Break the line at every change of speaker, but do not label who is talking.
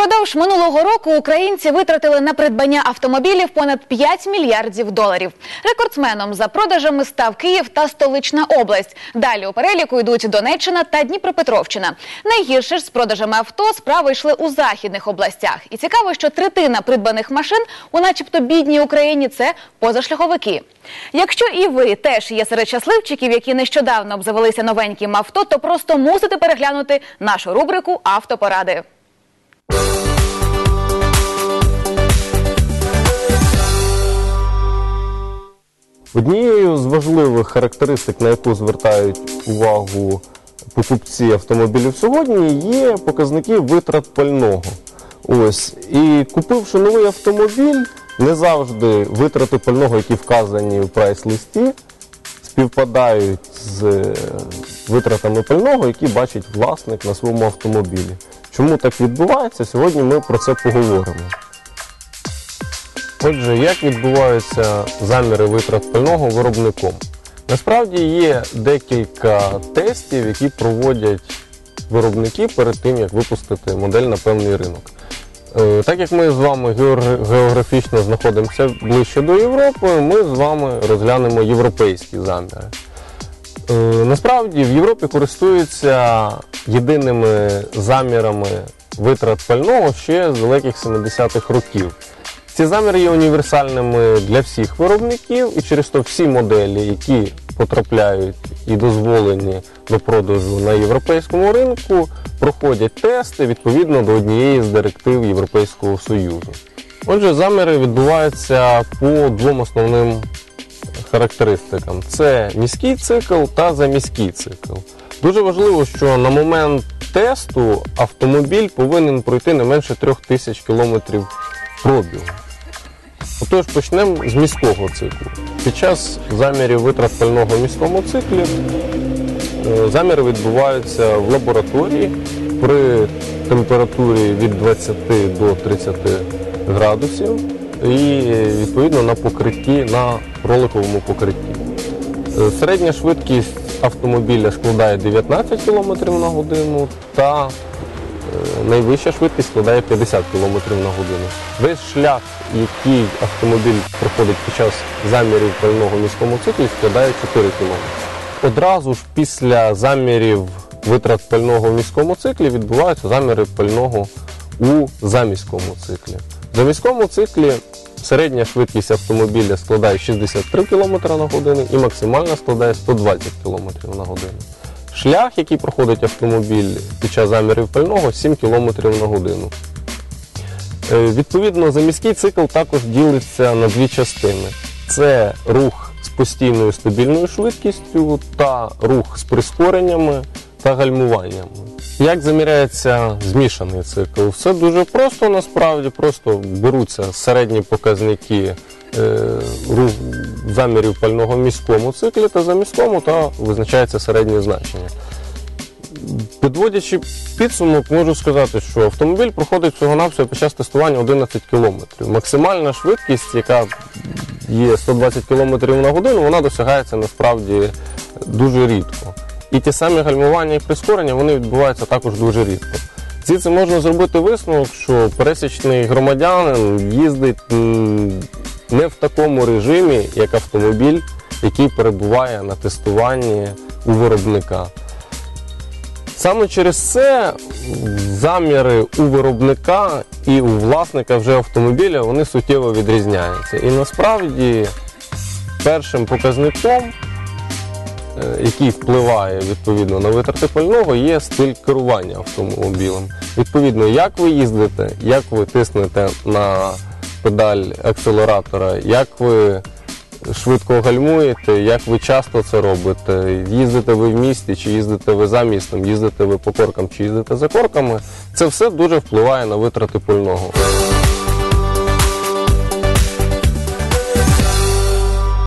Впродовж минулого року українці витратили на придбання автомобілів понад 5 мільярдів доларів. Рекордсменом за продажами став Київ та столична область. Далі у переліку йдуть Донеччина та Дніпропетровщина. Найгірше ж з продажами авто справи йшли у західних областях. І цікаво, що третина придбаних машин у начебто бідній Україні це позашляховики. Якщо і ви теж є серед щасливчиків, які нещодавно обзавелися новеньким авто, то просто мусите переглянути нашу рубрику Автопоради.
Однією з важливих характеристик, на яку звертають увагу покупці автомобілів сьогодні, є показники витрат пального. Ось і купивши новий автомобіль, не завжди витрати пального, які вказані в прайс-листі, співпадають з е, витратами пального, які бачить власник на своєму автомобілі. Чому так відбувається? Сьогодні ми про це поговоримо. Отже, як відбуваються заміри витрат пального виробником? Насправді є декілька тестів, які проводять виробники перед тим, як випустити модель на певний ринок. Е, Так як ми з вами географічно знаходимося ближче до Європи, ми з вами розглянемо європейські заміри. Е, Насправді в Європі користуються єдиними замірами витрат пального ще з далеких 70-х років. Ці заміри є універсальними для всіх виробників, і через то всі моделі, які потрапляють і дозволені до продажу на європейському ринку, проходять тести відповідно до однієї з директив Європейського Союзу. Отже, заміри відбуваються по двом основним характеристикам: це міський цикл та заміський цикл. Дуже важливо, що на момент тесту автомобіль повинен пройти не менше 3000 км пробігу. Отож, почнемо з міського циклу. Під час замірів витрат пального в міському циклі е, заміри відбуваються в лабораторії при температурі від 20 до 30 градусів і відповідно на покритті, на роликовому покритті. Е, Середня швидкість автомобіля складає 19 км на годину та найвища швидкість складає 50 км на годину. Весь шлях, який автомобіль проходить під час замірів пального в міському циклі, складає 4 км. Одразу ж після замірів витрат пального в міському циклі відбуваються заміри пального у заміському циклі. В заміському циклі середня швидкість автомобіля складає 63 км на годину і максимальна складає 120 км на годину. Шлях, який проходить автомобіль під час замірів пального, 7 км на годину. Е, Відповідно, заміський цикл також ділиться на дві частини: це рух з постійною стабільною швидкістю та рух з прискореннями та гальмуваннями. Як заміряється змішаний цикл? Все дуже просто насправді, просто беруться середні показники е, замірів пального в міському циклі та за міському та визначається середнє значення. Підводячи підсумок, можу сказати, що автомобіль проходить всього-навсього під час тестування 11 км. Максимальна швидкість, яка є 120 км на годину, вона досягається насправді дуже рідко. І ті самі гальмування і прискорення вони відбуваються також дуже рідко. Звідси можна зробити висновок, що пересічний громадянин їздить не в такому режимі, як автомобіль, який перебуває на тестуванні у виробника. Саме через це заміри у виробника і у власника вже автомобіля вони суттєво відрізняються. І насправді першим показником, який впливає відповідно на витрати пального, є стиль керування автомобілем. Відповідно, як ви їздите, як ви тиснете на педаль акселератора, як ви швидко гальмуєте, як ви часто це робите, їздите ви в місті, чи їздите ви за містом, їздите ви по коркам, чи їздите за корками, це все дуже впливає на витрати пального.